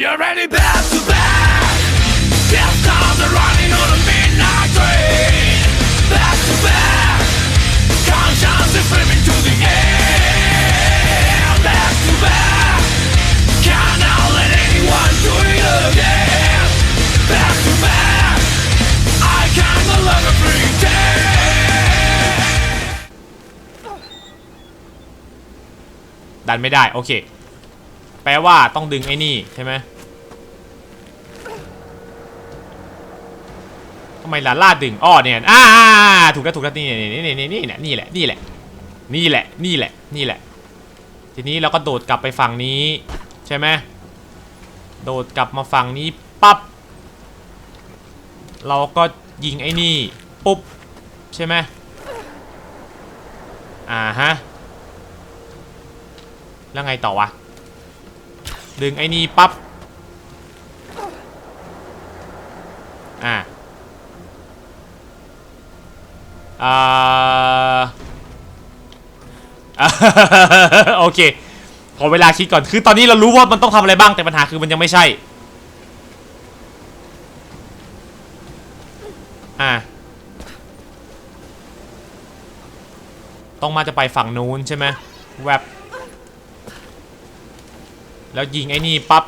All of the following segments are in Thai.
you're ready back to back. Death times are running on a midnight train. Back to back. Conscience is slipping to the air. Back to back. Can't now let anyone do it again. Back to back. I can no longer pretend. ดันไม่ได้ โอเค แปลว่าต้องดึงไอ้นี่ใช่ไหมทำไมลาล่าดึงอ้อเนี่ยอ่าถูกแล้วถูกแล้วนี่นี่นี่นี่นี่แหละนี่แหละนี่แหละนี่แหละนี่แหละนี่แหละ ทีนี้เราก็โดดกลับไปฝั่งนี้ใช่ไหมโดดกลับมาฝั่งนี้ปั๊บเราก็ยิงไอ้นี่ปุ๊บใช่ไหมอ่าฮะแล้วไงต่อวะ ดึงไอ้นี่ปั๊บอ่าอ่าอ่าโอเคขอเวลาคิดก่อนคือตอนนี้เรารู้ว่ามันต้องทำอะไรบ้างแต่ปัญหาคือมันยังไม่ใช่อ่าต้องมาจะไปฝั่งนู้นใช่ไหมแวบ แล้วยิงไอ้นี่ปั๊บ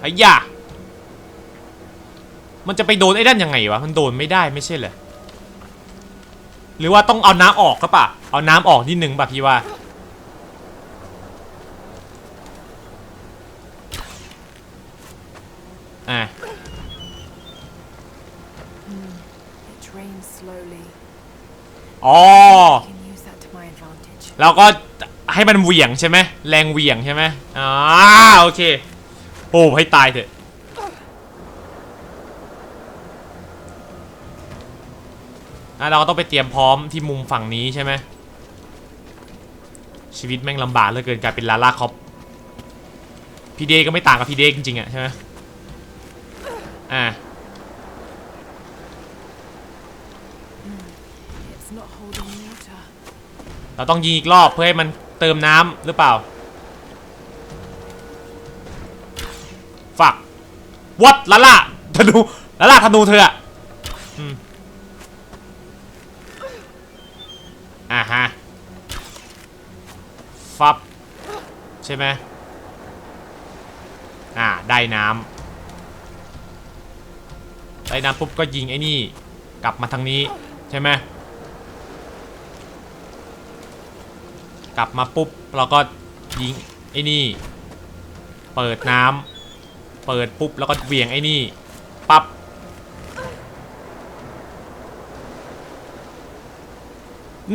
ไอ้ยามันจะไปโดนไอ้ด้านยังไงวะ มันโดนไม่ได้ไม่ใช่เหรอ หรือว่าต้องเอาน้ำออกก็ปะเอาน้ำออกนิดนึงป่ะพี่ว่า อะ It drains slowly. อ๋อ I can use that to my advantage. เราก็ ให้มันเหวี่ยงใช่ไหมแรงเหวี่ยงใช่ไหมอ่าโอเค โอ้ให้ตายเถอะอะเราก็ต้องไปเตรียมพร้อมที่มุมฝั่งนี้ใช่ไหมชีวิตแม่งลำบากเหลือเกินกลายเป็นลาล่าคอปพี่เดย์ก็ไม่ต่างกับพี่เดย์จริงๆอะใช่ไหมอ่า It's not holding water. เราต้องยิงอีกรอบเพื่อให้มัน เติมน้ำหรือเปล่าฝักวัดลาล่าธนูลาล่าธนูเธออะอืมอ่าฮะฟับ ใช่ไหมอ่า ได้น้ำได้น้ำปุ๊บก็ยิงไอ้นี่ กลับมาทางนี้ ใช่ไหม กลับมาปุ๊บเราก็ยิงไอ้นี่ เปิดน้ำเปิดปุ๊บแล้วก็เหวี่ยงไอ้นี่ปั๊บ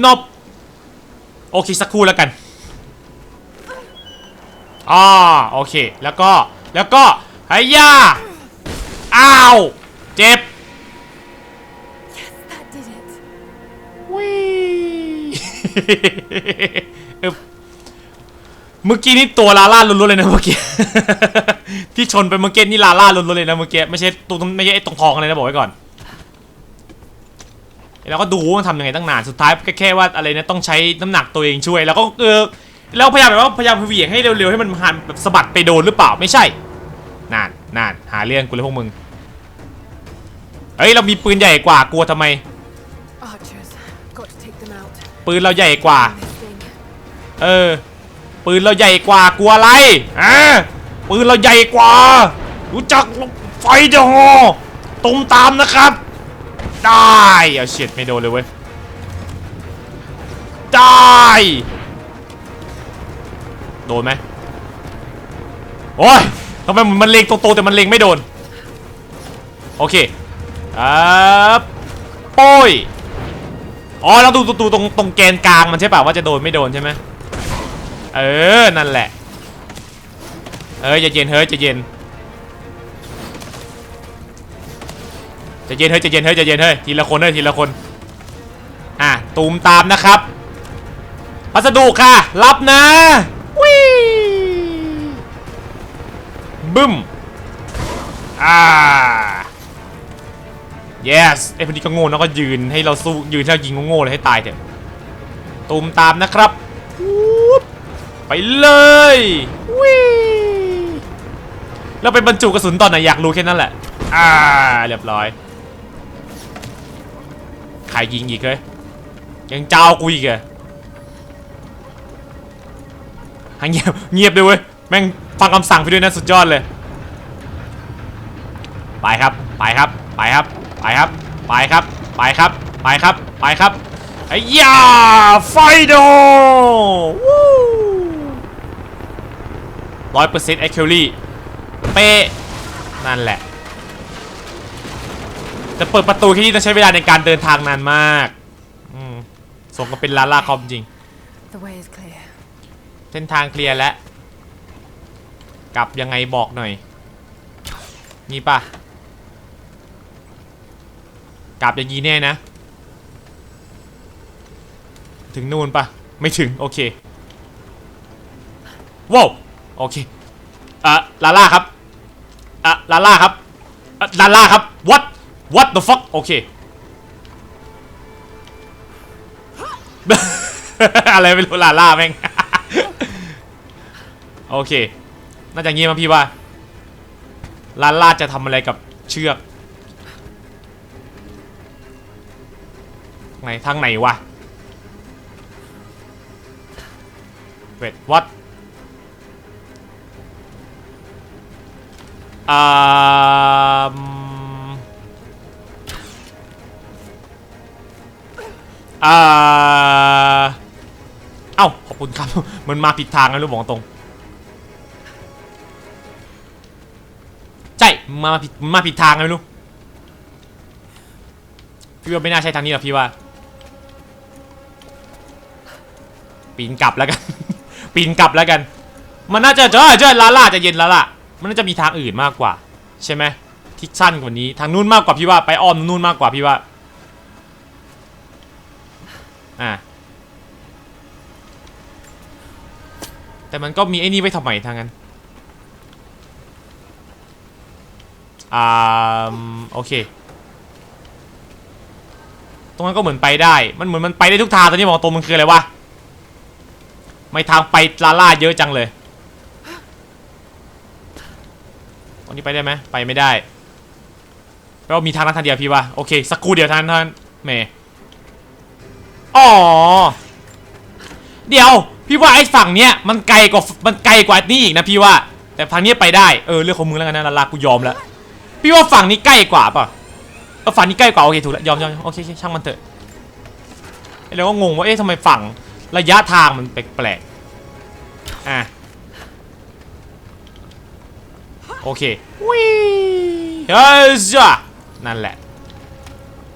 นบโอเคสักครู่แล้วกันอ่าโอเค แล้วก็ แล้วก็ไอ้ย่าอ้าว เจ็บ That did it. วิอึ๊บ เมื่อกี้นี่ตัวลาล่าล้วนๆเลยนะเมื่อกี้ ที่ชนไปเมื่อกี้นี่ลาล่าล้วนๆเลยนะเมื่อกี้ไม่ใช่ตรงไม่ใช่ไอ้ตรงทองอะไรนะบอกไว้ก่อนแล้วก็ดูว่ามันทำยังไงตั้งนานสุดท้ายก็แค่ว่าอะไรนะต้องใช้น้ำหนักตัวเองช่วย แล้วก็เออแล้วพยายามแบบว่าพยายามเหวี่ยงให้เร็วๆให้มันหันแบบสะบัดไปโดนหรือเปล่าไม่ใช่นานนานหาเรื่องกูเลยพวกมึงเฮ้ยเรามีปืนใหญ่กว่ากลัวทำไม Archers. Got to take them out. ปืนเราใหญ่กว่า This thing. เออ ปืนเราใหญ่กว่ากลัวอะไรอะปืนเราใหญ่กว่า รู้จักไฟเดอะฮอตุ้มตามนะครับ ได้เอาเฉียดไม่โดนเลยเว้ยได้โดนไหมโอ้ยทำไมมันเล็งโตๆแต่มันเล็งไม่โดน โอเคอ่าโป้ยอ๋อเราดูดูตรงตรงแกนกลางมันใช่ป่ะว่าจะโดนไม่โดนใช่ไหม เออ นั่นแหละ เออจะเย็นเฮ้ยจะเย็นจะเย็นเฮ้ยจะเย็นเฮ้ยจะเย็นเฮ้ยทีละคนเฮ้ยทีละคน อะตูมตามนะครับ พัสดุค่ะ รับนะวิบึ้ม อ่า yes ไอ้พวกนี้ก็โง่แล้วก็ยืนให้เราสู้ยืนให้เรายิงโง่ๆเลยให้ตายเถอะตูมตามนะครับ ไปเลยวิแล้วไปบรรจุกระสุนตอนไหนอยากรู้แค่นั้นแหละ อ่า เรียบร้อยใครยิงอีกเลยยังเจ้ากูอีกเหรอให้เงียบเงียบด้วยเว้ย แม่งฟังคำสั่งไปด้วยนะสุดยอดเลย ไปครับ ไปครับ ไปครับ ไปครับ ไปครับ ไปครับ ไปครับ ไปครับ ไอ้ยาไฟโดวู้ ร้อยเปอร์เซ็นต์แอคคิวรี่เป๊ะนั่นแหละจะเปิดประตูแค่นี้ต้องใช้เวลาในการเดินทางนานมากอืมสมกับเป็นลาล่าคอมจริง The way is clear. เส้นทางเคลียร์แล้ว กลับยังไงบอกหน่อย นี่ป่ะกลับอย่างนี้แน่นะ ถึงนู่นป่ะไม่ถึง โอเค ว้าว โอเคอะลาล่าครับอะลาล่าครับอะลาล่าครับ what what the fuck โอเค อะไรไม่รู้ลาล่าแม่ง โอเค น่าจะเงียมั้งพี่ว่า ลาล่าจะทำอะไรกับเชือก ไหนทางไหนวะเวทวัด อ่าอ่าเอ้าขอบคุณครับมันมาผิดทางนะรู้บอกตรง ใช่มาผิดมาผิดทางไงไม่รู้พี่ว่าไม่น่าใช่ทางนี้หรอกพี่ว่า ปีนกลับแล้วกัน ปีนกลับแล้วกัน มันน่าจะเจอเจอลาล่าจะเย็นแล้วล่ะ มันน่าจะมีทางอื่นมากกว่า ใช่ไหมที่สั้นกว่านี้ทางนู้นมากกว่าพี่ว่าไปอ้อมนู้นมากกว่าพี่ว่าอ่าแต่มันก็มีไอ้นี่ไว้ทำไมทางนั้นอ่าโอเค ตรงนั้นก็เหมือนไปได้ มันเหมือนมันไปได้ทุกทางตอนนี้บอกตรงมันคืออะไรวะ ไม่ทางไปลาล่าเยอะจังเลย ตรงนี้ไปได้ไหมไปไม่ได้แปลว่ามีทางนั้นทางเดียวพี่ว่าโอเคสักครู่เดียวท่างท่านเมย์อ๋อเดี๋ยวพี่ว่าไอ้ฝั่งเนี้ยมันไกลกว่ามันไกลกว่านี่อีกนะพี่ว่า แต่ทางนี้ไปได้เออเรื่องของมึงแล้วกันนะลาลากูยอมแล้วพี่ว่าฝั่งนี้ใกล้กว่าป่ะเออฝั่งนี้ใกล้กว่าโอเคถูกแล้วยอมยอมโอเคช่างมันเถอะไอ้เราก็งงว่าเอ๊ะทำไมฝั่งระยะทางมันแปลกๆอะ โอเควิเฮ้ยจ้ะนั่นแหละ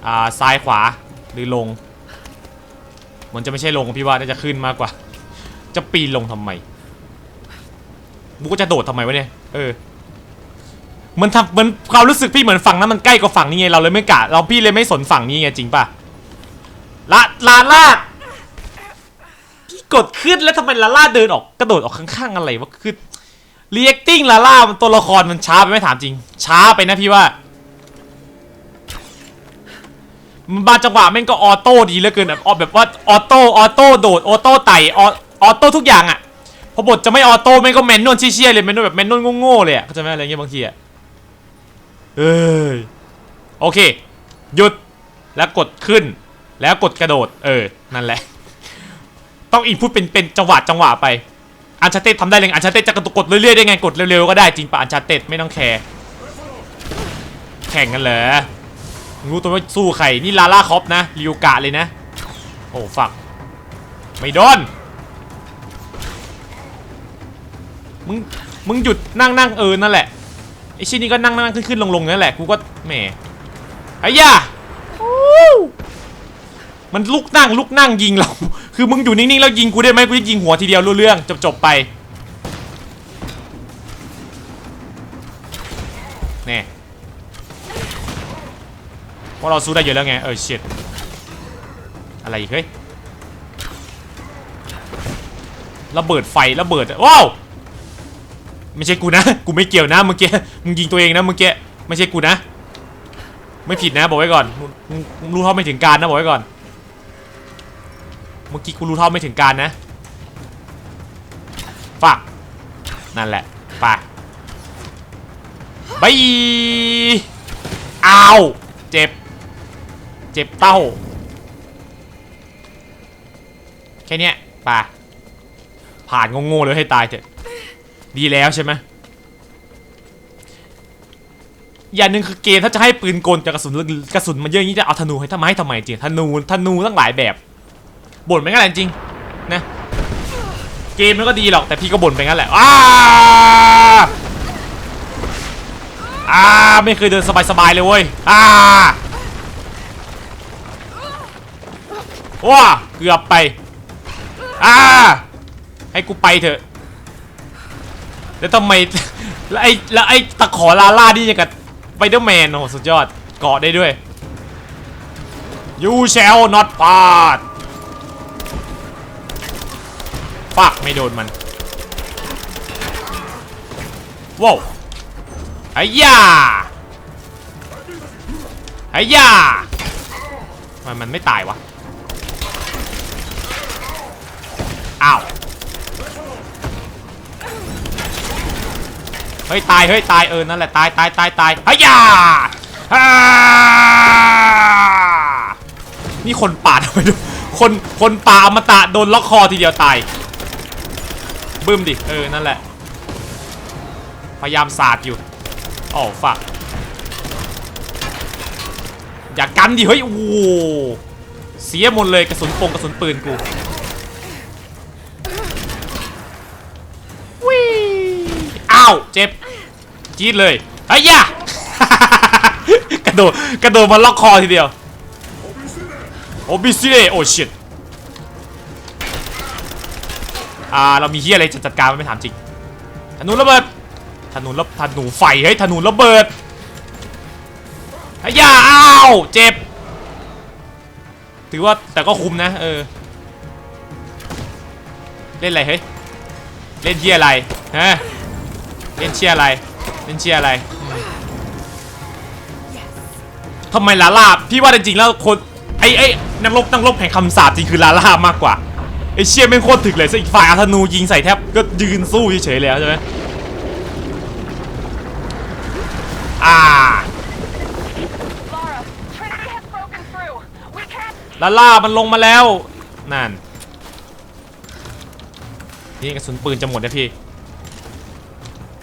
อ่า ซ้ายขวาหรือลง มันจะไม่ใช่ลงพี่ว่าน่าจะขึ้นมากกว่า จะปีนลงทำไมกูก็จะโดดทำไมวะเนี่ย เออ มันทำมันความรู้สึกพี่เหมือนฝั่งนั้นมันใกล้กว่าฝั่งนี้ไงเราเลยไม่กะเราพี่เลยไม่สนฝั่งนี้ไงจริงป่ะละลาล่าพี่กดขึ้นแล้วทำไมลาล่าเดินออกกระโดดออกข้างๆอะไรวะคือ reacting ลาล่ามันตัวละครมันช้าไปไม่ถามจริง ช้าไปนะพี่ว่ามันบางจังหวะแม่งก็ออโต้ดีเหลือเกินแบบออแบบว่าออโต้ออโต้โดดออโต้ไต่ออออโต้ทุกอย่างอะพอบทจะไม่ออโต้แม่งก็แมนนวลเชี่ยๆเลยแมนนวลแบบแมนนวลโง่ๆเลยอะเข้าใจไหมอะไรเงี้ยบางทีอะเอ้ยโอเค หยุดแล้วกดขึ้น แล้วกดกระโดด เออ นั่นแหละ ต้องอินพุตเป็นเป็นจังหวะจังหวะไป อันชาเต้ทำได้เลยอันชาเต้จะกระตุกกดเรื่อยๆได้ไงกดเร็วๆก็ได้จริงปะอันชาเต้ไม่ต้องแคร์แข่งกันเหรอรู้ตัวว่าสู้ใครนี่ลาล่าคอปนะริวกะเลยนะ โอ้ฝัก ไม่โดนมึงมึงหยุดนั่งนั่งเออนั่นแหละไอชิ้นนี้ก็นั่งนั่งขึ้นขึ้นลงลงนั่นแหละกูก็แหมไอ้ย่า มันลุกนั่งลุกนั่งยิงเรา คือมึงอยู่นิ่งๆแล้วยิงกูได้ไหมกูจะยิงหัวทีเดียวรู้เรื่องจบจบๆไปแน่ว่าเราสู้ได้เยอะแล้วไงเออเชิดอะไรอีกเฮ้ยระเบิดไฟระเบิดว้าวไม่ใช่กูนะกูไม่เกี่ยวนะเมื่อกี้มึงยิงตัวเองนะเมื่อกี้ไม่ใช่กูนะ ไม่ผิดนะบอกไว้ก่อน รู้เท่าไม่ถึงการนะบอกไว้ก่อน เมื่อกี้กูรู้เท่าไม่ถึงการนะฝากนั่นแหละไปบายอ้าว เจ็บ เจ็บเต้า แค่เนี้ยป่ะผ่านโง่ๆเลยให้ตายเถอะ ดีแล้วใช่ไหมอย่างหนึ่งคือเกมถ้าจะให้ปืนกลกับกระสุนกระสุนมันเยอะอย่างนี้จะเอาธนูให้ทำไมให้ทำไมจริงธนูธนูตั้งหลายแบบ บ่นไปงั้นแหละจริงนะเกมมันก็ดีหรอกแต่พี่ก็บ่นไปงั้นแหละอ้าอ้าไม่เคยเดินสบายๆเลยเว้ยอ้าว้าเกือบไปอ้าให้กูไปเถอะ แล้วทำไม แล้วไอ้แล้วไอ้ตะขอลาล่านี่ยังกับไบเดอร์แมนโอ้โหสุดยอดเกาะได้ด้วย You shall not pass ปักไม่โดนมันว้าวไอ้ยาไอ้ยาทำไมมันไม่ตายวะอ้าวเฮ้ยตายเฮ้ยตายเออนั่นแหละตายตายตายตายไอ้ยาฮ่านี่คนป่าทำไมดูคนคนป่าอมตะโดนล็อกคอทีเดียวตาย บึ้มดิ เออ นั่นแหละ พยายามสาดอยู่อ๋อฝักอย่ากันดิ เฮ้ย โอ้เสียหมดเลยกระสุนปงกระสุนปืนกูวิอ้าว เจ็บ จี๊ดเลยไอ้ยยะกระโดดกระโดดมาล็อกคอทีเดียว โอบิซิเดโอชิต อ่าเรามีเฮียอะไรจะจัดการมันไม่ถามจริงธนูระเบิดธนูระธนูไฟเฮ้ยธนูระเบิดไอ้ยาอ้าวเจ็บ ถือว่าแต่ก็คุ้มนะเออเล่นอะไรเฮ้ยเล่นเชียอะไรฮะเล่นเชียอะไรเล่นเชียอะไรทำไมลาล่าพี่ว่าจริงๆแล้วคนไอ้ไอ้นักรบนักรบแห่งคำสาปจริงคือลาล่ามากกว่า ไอเชี่ยแม่โคตรถึกเลยซะอีกฝ่ายอาธนูยิงใส่แทบก็ยืนสู้เฉยๆแล้วใช่ไหมอ่าลาล่ามันลงมาแล้วนั่นนี่กระสุนปืนจะหมดนะพี่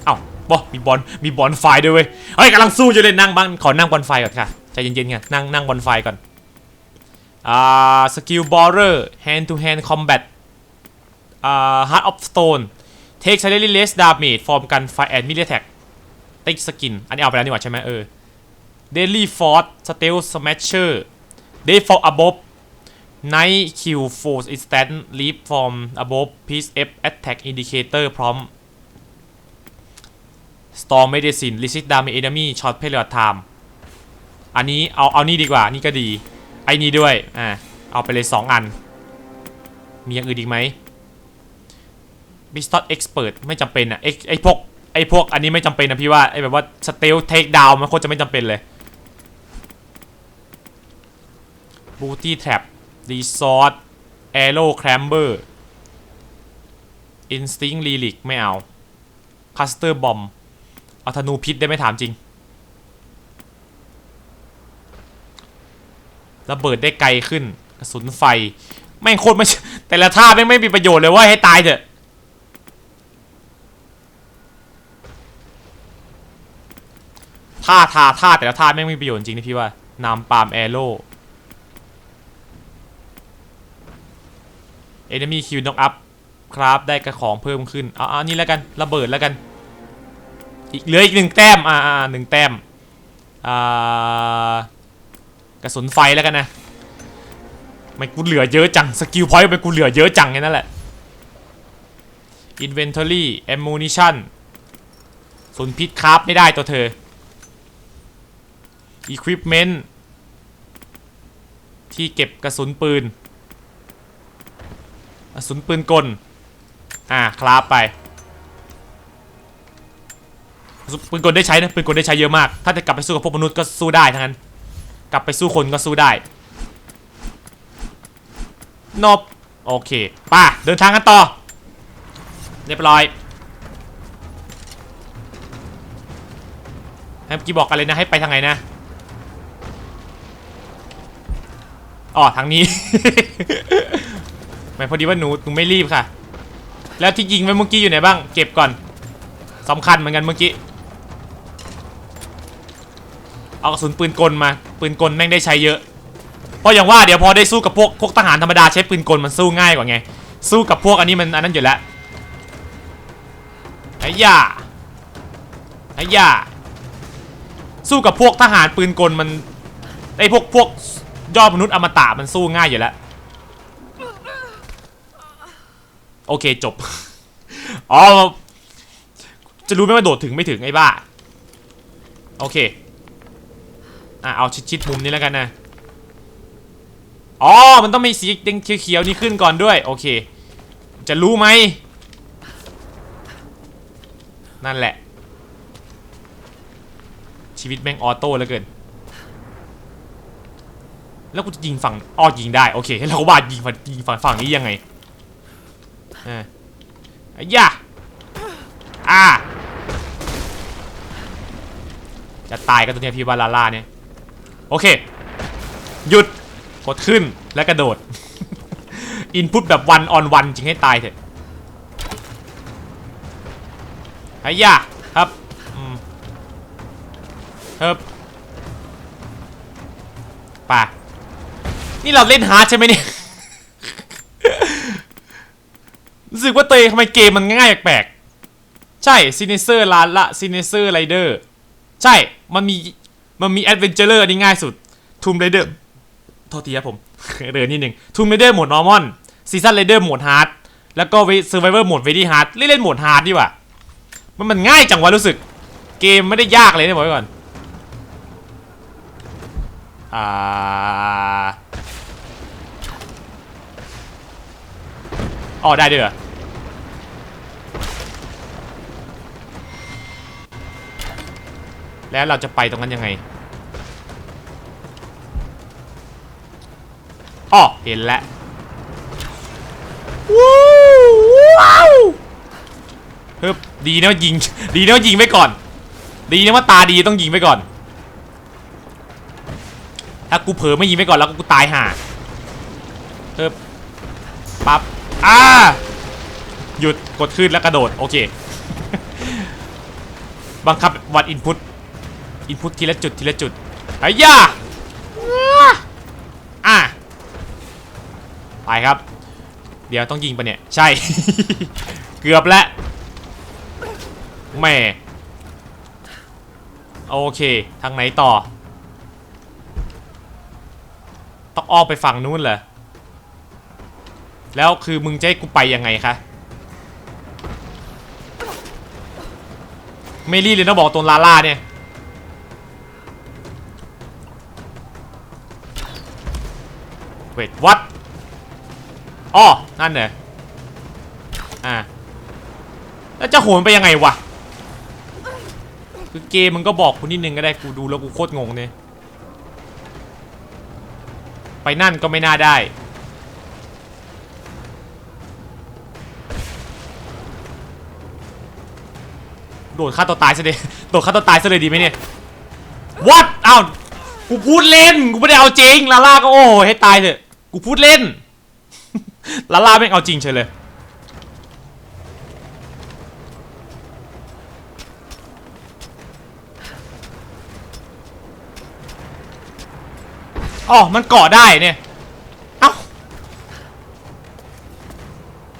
เอ้าบอมีบอลมีบอลไฟด้วยเว้ยเฮ้ยกำลังสู้อยู่เลยนั่งบ้างขอนั่งบอลไฟก่อนค่ะใจเย็นๆไงนั่งนั่งบอลไฟก่อน อ่าสกิลบอลเลอร์ hand to hand combat อ่า heart of stone take slightly less damage from gunfire and melee attack ติ๊กสกิน อันนี้เอาไปแล้วนี่หว่าใช่ไหมเออ daily force stealth smasher they fall above night kill force instant leap from above piece f attack indicator พร้อม storm medicine resist damage enemy short period time อันนี้เอาเอานี่ดีกว่านี่ก็ดี ไอ้นี่ด้วย อ่า เอาไปเลย 2 อัน มีอย่างอื่นอีกไหม b i s t o t expert ไม่จำเป็นอะ ไอไอพวก ไอพวกอันนี้ไม่จำเป็นนะพี่ว่า ไอ้แบบว่า stealth take down มันโคตรจะไม่จำเป็นเลย booty trap resort arrow clamber instinct relic ไม่เอา cluster bomb เอาธนูพิษได้ไหมถามจริง ระเบิดได้ไกลขึ้นกระสุนไฟแม่งโคตรไม่แต่ละท่าแม่งไม่มีประโยชน์เลยว่าให้ตายเถอะท่าท่าท่าแต่ละท่าแม่งไม่มีประโยชน์จริงนะพี่ว่านำปาล์มแอโร่ enemy kill knock up ครับได้กระของเพิ่มขึ้นเอาอานี่แล้วกันระเบิดแล้วกัน อีกเหลืออีกหนึ่งแต้มอ่าหนึ่งแต้มอ่า กระสุนไฟแล้วกันนะไม่กูเหลือเยอะจัง สกิลพอยต์ไปกูเหลือเยอะจังแค่นั้นแหละ inventory ammunition สุนพิษคราฟไม่ได้ตัวเธอ equipment ที่เก็บกระสุนปืน กระสุนปืนกล อ่าคราฟไป ปืนกลได้ใช้นะ ปืนกลได้ใช้เยอะมาก ถ้าจะกลับไปสู้กับพวกมนุษย์ก็สู้ได้ทั้งนั้น กลับไปสู้คนก็สู้ได้นบโอเคป่ะเดินทางกันต่อ เรียบร้อยให้เมื่อกี้บอกอะไรนะให้ไปทางไหนนะอ๋อทางนี้ ไม่พอดีว่าหนูหนูไม่รีบค่ะ แล้วที่ยิงไว้เมื่อกี้อยู่ไหนบ้าง เก็บก่อนสำคัญเหมือนกันเมื่อกี้ เอากระสุนปืนกลมา ปืนกลแม่งได้ใช้เยอะ เพราะอย่างว่าเดี๋ยวพอได้สู้กับพวกพวกทหารธรรมดาใช้ปืนกลมันสู้ง่ายกว่าไง สู้กับพวกอันนี้มันอันนั้นอยู่แล้วไอ้ย่าไอ้ย่าสู้กับพวกทหารปืนกลมันไอ้พวกพวกยอดมนุษย์อมตะมันสู้ง่ายอยู่แล้วโอเคจบ อ๋อ จะรู้ไหมว่าโดดถึงไม่ถึงไอ้บ้า โอเค อะเอาชิดๆมุมนี้แล้วกันนะอ๋อ มันต้องมีสีแดงเขียวๆนี่ขึ้นก่อนด้วย โอเค จะรู้ไหม นั่นแหละ ชีวิตแม่งออโต้เหลือเกิน แล้วกูจะยิงฝั่งอ้อยิงได้ โอเคเราก็ว่ายิงฝั่งยิงฝั่งฝั่งนี้ยังไงอ่าอ้ยะอ่าจะตายกันตัวเนี้ยพี่วาลาล่าเนี่ย โอเค หยุดกดขึ้นและกระโดด อินพุตแบบวันออนวันจริงให้ตายเถอะไอ้ยะครับอืมเฮ้บไป่ะนี่เราเล่นฮาร์ดใช่ไหมเนี่ยรู้สึกว่าเองทำไมเกมมันง่ายแปลกใช่ซินเนเซอร์ลาละซินเนเซอร์ไรเดอร์ใช่มันมี มันมีแอดเวนเจอร์อันนี้ง่ายสุดทูมไรเดอร์โทษทีครับผมเดินนิดนึงทูมเรเดอร์โหมดนอร์มอนซีซันเรเดอร์โหมดฮาร์ดแล้วก็เซอร์ไวเวอร์โหมดเวดี้ฮาร์ดเล่นเล่นโหมดฮาร์ดดีกว่ามันมันง่ายจังวะรู้สึก เกมไม่ได้ยากเลยนะบอกไว้ก่อนอ่าอ๋อได้ด้วยเหรอแล้วเราจะไปตรงนั้นยังไง อ๋อเห็นแล้วว้าวเฮ้ยดีนะยิง ดีนะยิงไว้ก่อน ดีนะว่าตาดีต้องยิงไว้ก่อน ถ้ากูเผลอไม่ยิงไว้ก่อนแล้วกูตายห่าเฮ้ยปั๊บอ่าหยุดกดขึ้นแล้วกระโดด โอเค บังคับวัดอินพุตอินพุตทีละจุดทีละจุดไอ้ย่าอะ ไปครับ เดี๋ยวต้องยิงปะเนี่ย ใช่ เกือบแล้วแม่โอเค ทางไหนต่อ ต้องอ้อมไปฝั่งนู้นเหรอ แล้วคือมึงจะให้กูไปยังไงคะไม่รีบเลยนะบอกตัวลาล่าเนี่ย เวทวัด อ้อนั่นเหรออ่าแล้วจะโหนไปยังไงวะคือเกมมึงก็บอกกูนิดนึงก็ได้กูดูแล้วกูโคตรงงเนี่ยไปนั่นก็ไม่น่าได้ โดดฆ่าตัวตายซะดิโดดฆ่าตัวตายซะเลยดีไหมเนี่ย What อ้าวกูพูดเล่น กูไม่ได้เอาจริง ลาล่าก็โอ้ให้ตายเถอะ กูพูดเล่น ลาล่าไม่เอาจริงเฉยเลย อ๋อ มันเกาะได้เนี่ย เอ้า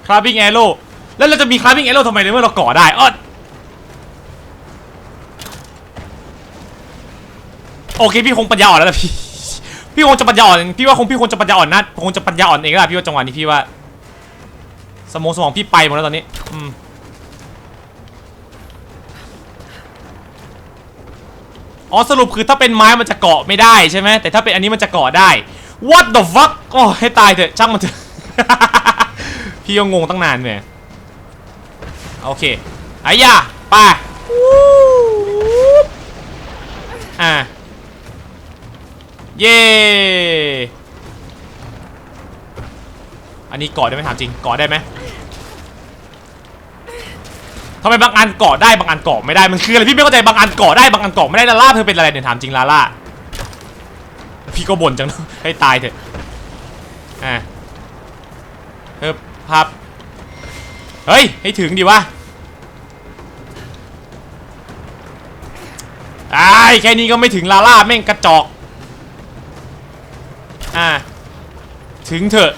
คราบิงแอโร่แล้วเราจะมีคราบิงแอโร่ทำไมในเมื่อเราเกาะได้อ้อโอเค พี่คงปัญญาอ่อนแล้วล่ะพี่ พี่คงจะปัญญาอ่อนพี่ว่าคงพี่คงจะปัญญาอ่อนนะคงจะปัญญาอ่อนเองแล้วล่ะพี่ว่าจังหวะนี้พี่ว่า สมองสมองพี่ไปหมดแล้วตอนนี้อืมอ๋อสรุปคือถ้าเป็นไม้มันจะเกาะไม่ได้ใช่ไหมแต่ถ้าเป็นอันนี้มันจะเกาะได้ What the fuck โอ้ให้ตายเถอะช่างมันเถอะ พี่ก็งงตั้งนานเว้ยโอเคไอ้ยาไปอ่า เย่อันนี้กาะได้ไหมถามจริงกาะได้ไหมทำไมบางอันกาะได้บางอันกาะไม่ได้มันคืออะไรพี่ไม่เข้าใจบางอันกาะได้บางอันกาะไม่ได้ลาล่าเธอเป็นอะไรเนี่ยถามจริงลาล่าพี่ก็บ่นจังนะให้ตายเถอะอะเฮ้ยภาพเฮ้ยให้ถึงดิวะไอ้ายแค่นี้ก็ไม่ถึงลาล่าแม่งกระจอก อะถึงเถอะ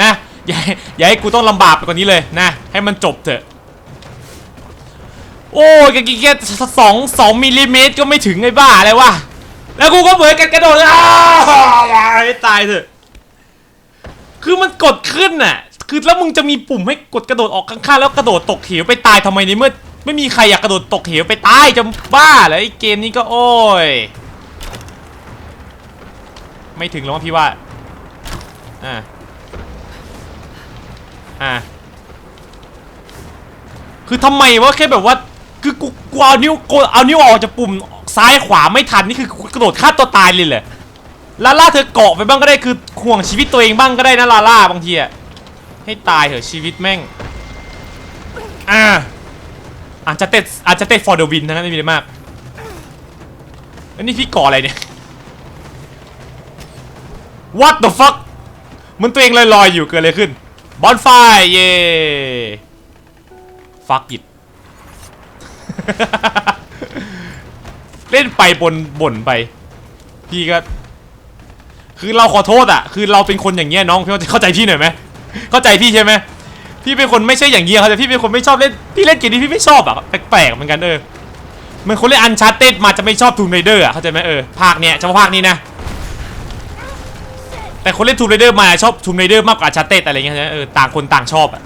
นะ อย่าให้อย่าให้กูต้องลำบากไปกว่านี้เลยนะ ให้มันจบเถอะ โอ้ยแค่แค่สองสองมิลลิเมตรก็ไม่ถึงไอ้บ้าอะไรวะ แล้วกูก็เหมือนกันกระโดดอ้าวตายเถอะ คือมันกดขึ้นน่ะ คือแล้วมึงจะมีปุ่มให้กดกระโดดออกข้างๆแล้วกระโดดตกเหวไปตายทำไมในเมื่อไม่มีใครอยากกระโดดตกเหวไปตายจะบ้าเหรอไอ้เกมนี้ก็โอ้ย ไม่ถึงแล้วพี่ว่า อ่า อ่า คือทำไมวะแค่แบบว่า คือกูกูเอานิ้วกูเอานิ้วออกจากปุ่มซ้ายขวาไม่ทันนี่คือกระโดดฆ่าตัวตายเลยเหรอลาล่าเธอเกาะไปบ้างก็ได้คือห่วงชีวิตตัวเองบ้างก็ได้นะลาล่าบางทีอะให้ตายเถอะชีวิตแม่ง อ่าอาจจะเตะอาจจะเตะ for the win นะไม่มีอะไรมากแล้วนี่พี่เกาะอะไรเนี่ย what the fuck มันตัวเองลอยๆอยู่เกิดอะไรขึ้น บอลไฟเย่ฟักอิดเล่นไปบนบ่นไป พี่ก็ คือเราขอโทษอะ คือเราเป็นคนอย่างเงี้ยน้องพี่เข้าใจพี่หน่อยไหมเข้าใจพี่ใช่ไหมพี่เป็นคนไม่ใช่อย่างเงี้ยเขาแต่พี่เป็นคนไม่ชอบเล่นพี่เล่นเกมนี้พี่ไม่ชอบอะแปลกๆเหมือนกันเออมันคนเล่นอันชาร์เต็ดมาจะไม่ชอบทูมไรเดอร์อะเข้าใจไหมเออภาคเนี้ยเฉพาะภาคนี้นะ แต่คนเล่นทูมไรเดอร์มาชอบทูมไรเดอร์มากกว่าชาร์เต็ดอะไรเงี้ยใช่ไหมเออต่างคนต่างชอบอะ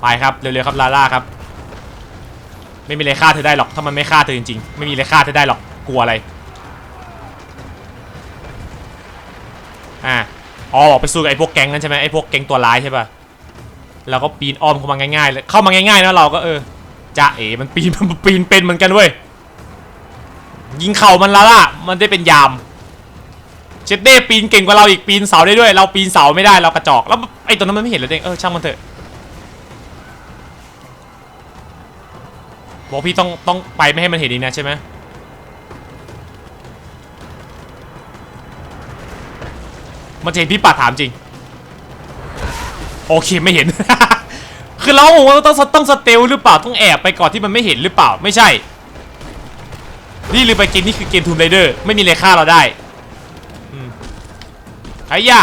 ไปครับเร็วๆครับลาล่าครับ ไม่มีอะไรฆ่าเธอได้หรอกถ้ามันไม่ฆ่าเธอจริงๆ ไม่มีอะไรฆ่าเธอได้หรอกกลัวอะไรอ่าอ๋อออกไปสู้กับไอ้พวกแก๊งนั้นใช่ไหมไอ้พวกแก๊งตัวร้ายใช่ป่ะเราก็ปีนอ้อมเข้ามาง่ายๆเลยเข้ามาง่ายๆนะเราก็เออจะเอ๋มันปีนมันปีนเป็นเหมือนกันเว้ย ยิงเข่ามันและล่ะ มันได้เป็นยาม เชดเด้ปีนเก่งกว่าเราอีกปีนเสาได้ด้วย เราปีนเสาไม่ได้เรากระจอก แล้วไอ้ตัวนั้นมันไม่เห็นเลยเองเออช่างมันเถอะ บอกพี่ต้องต้องไปไม่ให้มันเห็นอีกนะใช่ไหมมันจะเห็นพี่ปัดถามจริง โอเคไม่เห็น คือเราบอกว่าต้องต้องสเตลหรือเปล่าต้องแอบไปก่อนที่มันไม่เห็นหรือเปล่าไม่ใช่ นี่ลืมไปเกมนี้คือเกมทูมไรเดอร์ไม่มีอะไรฆ่าเราได้ไอ้ยา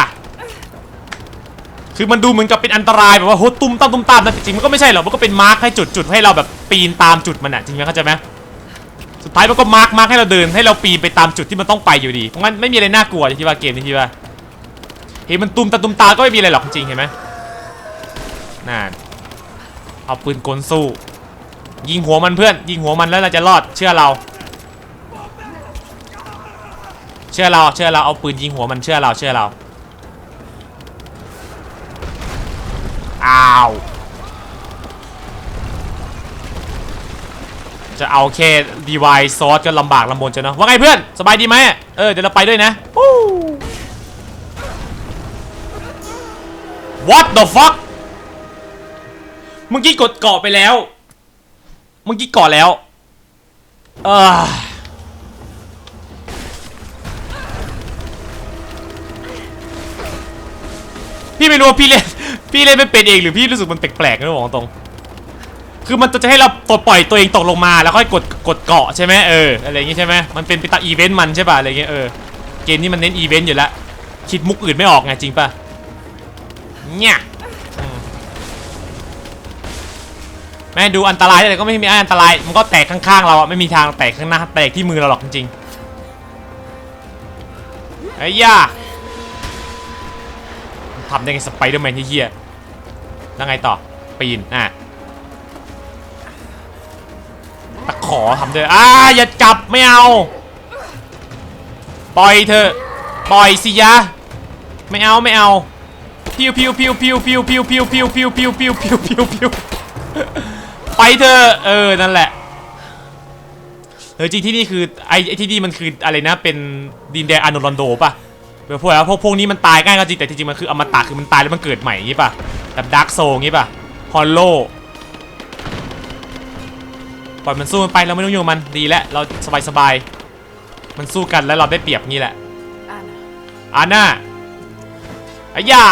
คือมันดูเหมือนกับเป็นอันตรายแบบว่าโหตุ้มตามตุ้มตามนะจริงมันก็ไม่ใช่หรอกมันก็เป็นมาร์คให้จุดจุดให้เราแบบปีนตามจุดมันอะจริงไหมเข้าใจไหมสุดท้ายมันก็มาร์คมาร์คให้เราเดินให้เราปีนไปตามจุดที่มันต้องไปอยู่ดีเพราะงั้นไม่มีอะไรน่ากลัวที่ว่าเกมนี้ที่ว่าเห็นมันตุ้มตาตุ้มตาก็ไม่มีอะไรหรอกจริงเห็นไหมนั่นเอาปืนกลสู้ ยิงหัวมันเพื่อน ยิงหัวมันแล้วเราจะรอดเชื่อเรา เชื่อเราเชื่อเราเอาปืนยิงหัวมันเชื่อเราเชื่อเราอ้าวจะเอาแค่ device source ก็ลำบากลำบนจะเนาะว่าไงเพื่อนสบายดีไหมเออเดี๋ยวเราไปด้วยนะ What the fuck เมื่อกี้กดเกาะไปแล้ว เมื่อกี้เกาะแล้ว เออ พี่ไม่รู้ว่าพี่เล่นพี่เล่นไม่เป็นเองหรือพี่รู้สึกมันแปลกๆนะบอกตรง คือมันจะให้เราตดปล่อยตัวเองตกลงมาแล้วค่อยกดกดเกาะใช่ไหมเอออะไรอย่างงี้ใช่ไหมมันเป็นไปตามอีเวนต์มันใช่ป่ะอะไรเงี้ยเออเกมนี้มันเน้นอีเวนต์อยู่แล้วคิดมุกอื่นไม่ออกไงจริงป่ะเนี่ยแม่ดูอันตรายแต่ก็ไม่มีอันตรายมันก็แตกข้างๆเราอะไม่มีทางแตกข้างหน้าแตกที่มือเราหรอกจริงๆไอ้ย่า ทำได้ไงสไปเดอร์แมนเฮียแล้วไงต่อ ปีน อะตะขอทำด้วยอ่าอย่าจับไม่เอา ปล่อยเถอะปล่อยสิยะ ไม่เอาไม่เอา พิวพิวพิวพิวพิวพิวพิวพิวพิวพิวพิวพิวพิวพิวไปเถอะเออ นั่นแหละเออจริงที่นี่คือไอ้ไอที่นี่มันคืออะไรนะ เป็นดินแดนอาโนลอนโดป่ะ แบบพวกพวกพวกนี้มันตายง่ายก็จริงแต่จริงๆมันคืออมตะคือมันตายแล้วมันเกิดใหม่อย่างงี้ป่ะแบบดาร์กโซงี้ป่ะฮอลโลปล่อยมันสู้มันไปเราไม่ต้องยุ่งกับมันดีแล้วเราสบายสบายๆมันสู้กันแล้วเราได้เปรียบงี้แหละ Anna, อาน่าอายา